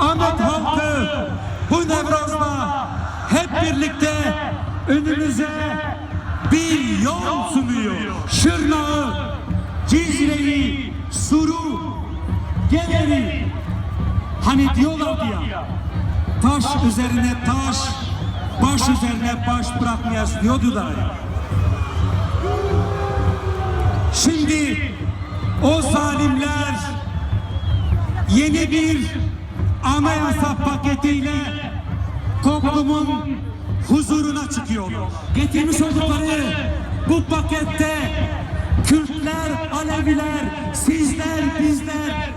Ahmet halkı bu Nevruz'da hep birlikte önümüze bir yol sunuyor. Şırnağı, Cizre'yi, Suru, Geleri. Hani diyorlardı ya, taş üzerine taş, baş üzerine baş bırakmayız diyordu da. Şimdi o zalimler yeni bir anayasa paketiyle toplumun huzuruna çıkıyor. Getirmiş oldukları bu pakette Kürtler, Aleviler, sizler, bizler?